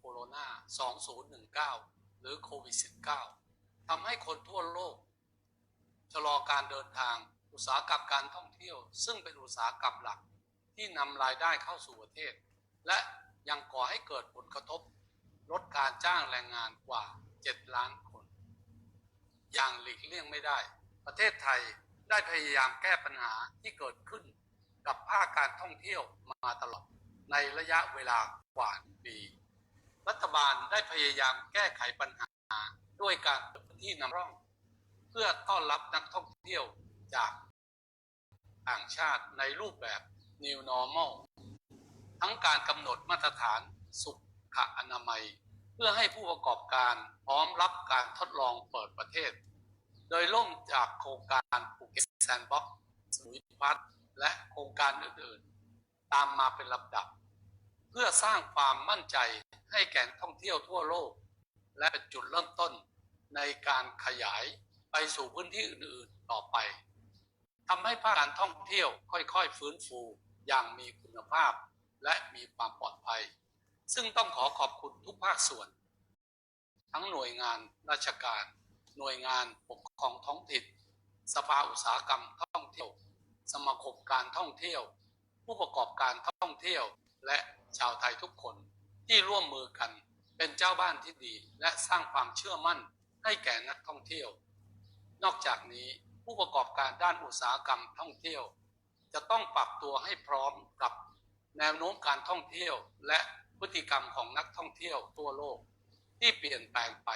โคโรนา 2019 หรือโควิด -19 ทำให้คนทั่วโลก ชะลอการเดินทาง อุตสาหกรรมการท่องเที่ยว ซึ่งเป็นอุตสาหกรรมหลักที่นำรายได้เข้าสู่ประเทศ และยังก่อให้เกิดผลกระทบ ลดการจ้างแรงงานกว่า 7 ล้านคน อย่างหลีกเลี่ยงไม่ได้ ประเทศไทยได้พยายามแก้ปัญหาที่เกิดขึ้นกับภาคการท่องเที่ยวมาตลอดในระยะเวลากว่าปีาลได้พยายามแก้ไขปัญหา ด้วยการเปิดพื้นที่นำร่อง เพื่อต้อนรับนักท่องเที่ยวจากต่างชาติในรูปแบบ New Normal ทั้งการกำหนดมาตรฐานสุขอนามัย เพื่อให้ผู้ประกอบการพร้อมรับการทดลองเปิดประเทศ โดยล่มจากโครงการภูเก็ตแซนด์บ็อกซ์สมุยพัฒน์และโครงการอื่นๆ ตามมาเป็นลำดับ เพื่อสร้างความมั่นใจ ให้แก่ท่องเที่ยวทั่วโลก และเป็นจุดเริ่มต้นในการขยายไปสู่พื้นที่อื่นๆต่อไปทำให้ภาคการท่องเที่ยวค่อยๆ ฟื้นฟูอย่างมีคุณภาพ และมีความปลอดภัย ซึ่งต้องขอขอบคุณทุกภาคส่วน ทั้งหน่วยงานราชการ หน่วยงานปกครองท้องถิ่นสภาอุตสาหกรรมท่องเที่ยว สมาคมการท่องเที่ยว ผู้ประกอบการท่องเที่ยว และชาวไทยทุกคน ที่ร่วมมือกันเป็นเจ้าบ้านที่ดี และสร้างความเชื่อมั่นให้แก่นักท่องเที่ยว นอกจากนี้ผู้ประกอบการด้านอุตสาหกรรมท่องเที่ยว จะต้องปรับตัวให้พร้อมกับแนวโน้มการท่องเที่ยว และพฤติกรรมของนักท่องเที่ยวทั่วโลก ที่เปลี่ยนแปลงไป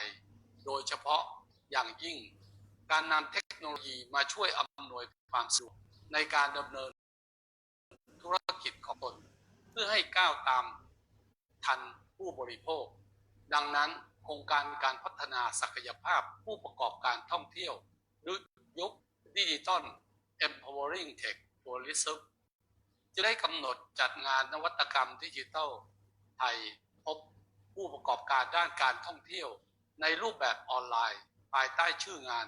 โดยเฉพาะอย่างยิ่ง การนำเทคโนโลยีมาช่วยอำนวยความสะดวกในการดำเนินธุรกิจของตนเพื่อให้ก้าวตาม ทันผู้บริโภค ดังนั้นโครงการการพัฒนาศักยภาพผู้ประกอบการท่องเที่ยวหรือยุคดิจิตอล empowering tech tourism จะได้กำหนดจัดงานนวัตกรรมดิจิทัลไทยพบผู้ประกอบการด้านการท่องเที่ยว ในรูปแบบออนไลน์ ภายใต้ชื่องาน